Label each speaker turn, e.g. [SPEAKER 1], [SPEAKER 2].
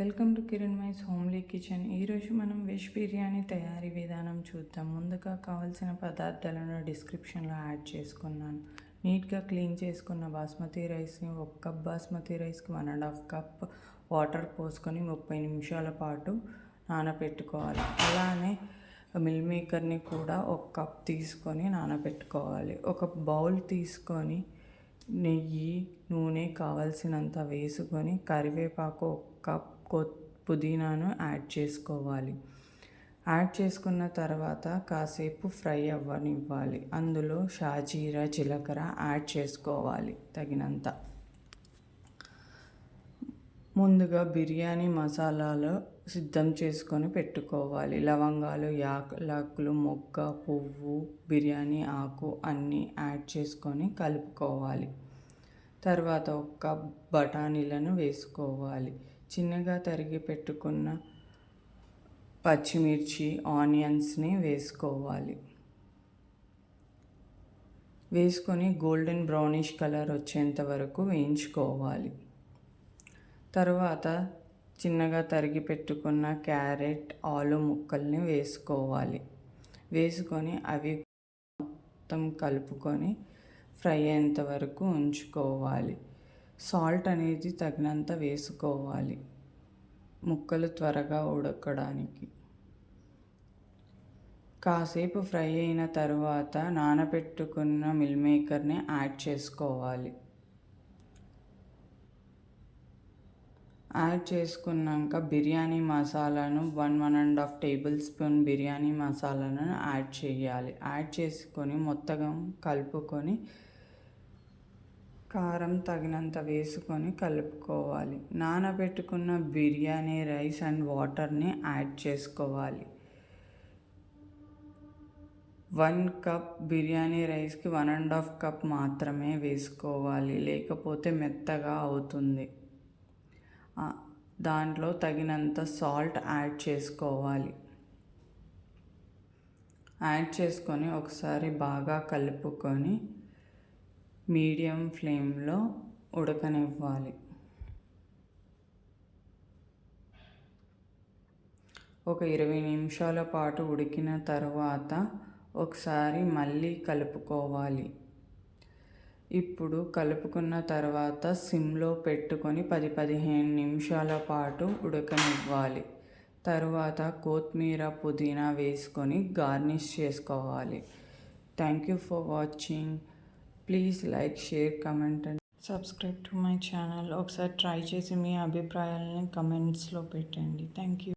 [SPEAKER 1] Welcome to Kiran Mai's homely kitchen. ఈరోజు మనం veg biryani తయారీ విధానం చూద్దాం. ముందుగా కావాల్సిన పదార్థాలను డిస్క్రిప్షన్లో యాడ్ చేసుకున్నాను. నీట్గా క్లీన్ చేసుకున్న బాస్మతి రైస్ని ఒక కప్ బాస్మతి రైస్కి one and half cup water పోసుకొని ముప్పై నిమిషాల పాటు నానబెట్టుకోవాలి అలానే మిల్ మేకర్ని కూడా ఒక కప్ తీసుకొని నానబెట్టుకోవాలి ఒక బౌల్ తీసుకొని నెయ్యి నూనె కావలసినంత వేసుకొని కరివేపాకు ఒక కప్ పుదీనాను యాడ్ చేసుకోవాలి. యాడ్ చేసుకున్న తర్వాత కాసేపు ఫ్రై అవ్వనివ్వాలి. అందులో షాజీరా జీలకర్ర యాడ్ చేసుకోవాలి తగినంత. ముందుగా బిర్యానీ మసాలాలు సిద్ధం చేసుకొని పెట్టుకోవాలి. లవంగాలు యాలకులు మొగ్గ పువ్వు బిర్యానీ ఆకు అన్నీ యాడ్ చేసుకొని కలుపుకోవాలి. తర్వాత ఒక బఠానీలను వేసుకోవాలి. చిన్నగా తరిగి పెట్టుకున్న పచ్చిమిర్చి ఆనియన్స్ని వేసుకోవాలి. వేసుకొని గోల్డెన్ బ్రౌనిష్ కలర్ వచ్చేంత వరకు వేయించుకోవాలి. తర్వాత చిన్నగా తరిగి పెట్టుకున్న క్యారెట్ ఆలు ముక్కల్ని వేసుకోవాలి. వేసుకొని అవి మొత్తం కలుపుకొని ఫ్రై అయ్యేంత వరకు ఉంచుకోవాలి. సాల్ట్ అనేది తగినంత వేసుకోవాలి. ముక్కలు త్వరగా ఉడకడానికి. కాసేపు ఫ్రై అయిన తర్వాత నానబెట్టుకున్న మిల్ మేకర్ని యాడ్ చేసుకోవాలి. యాడ్ చేసుకున్నాక బిర్యానీ మసాలాను one one and half tablespoon biryani మసాలాను యాడ్ చేయాలి. యాడ్ చేసుకొని మొత్తం కలుపుకొని కారం తగినంత వేసుకొని కలుపుకోవాలి. నానబెట్టుకున్న బిర్యానీ రైస్ అండ్ వాటర్ని యాడ్ చేసుకోవాలి. వన్ కప్ బిర్యానీ రైస్కి వన్ అండ్ హాఫ్ కప్ మాత్రమే వేసుకోవాలి. లేకపోతే మెత్తగా అవుతుంది. దాంట్లో తగినంత సాల్ట్ యాడ్ చేసుకోవాలి. యాడ్ చేసుకొని ఒకసారి బాగా కలుపుకొని మీడియం ఫ్లేమ్లో ఉడకనివ్వాలి. ఒక ఇరవై నిమిషాల పాటు ఉడికిన తర్వాత ఒకసారి మళ్ళీ కలుపుకోవాలి. ఇప్పుడు కలుపుకున్న తర్వాత సిమ్లో పెట్టుకొని పది పదిహేను నిమిషాల పాటు ఉడకనివ్వాలి. తరువాత కొత్తిమీర పుదీనా వేసుకొని గార్నిష్ చేసుకోవాలి. Thank you for watching. Please like share comment and subscribe to my channel. ఒకసారి ట్రై చేసి మీ అభిప్రాయాలని కమెంట్స్లో పెట్టండి. Thank you.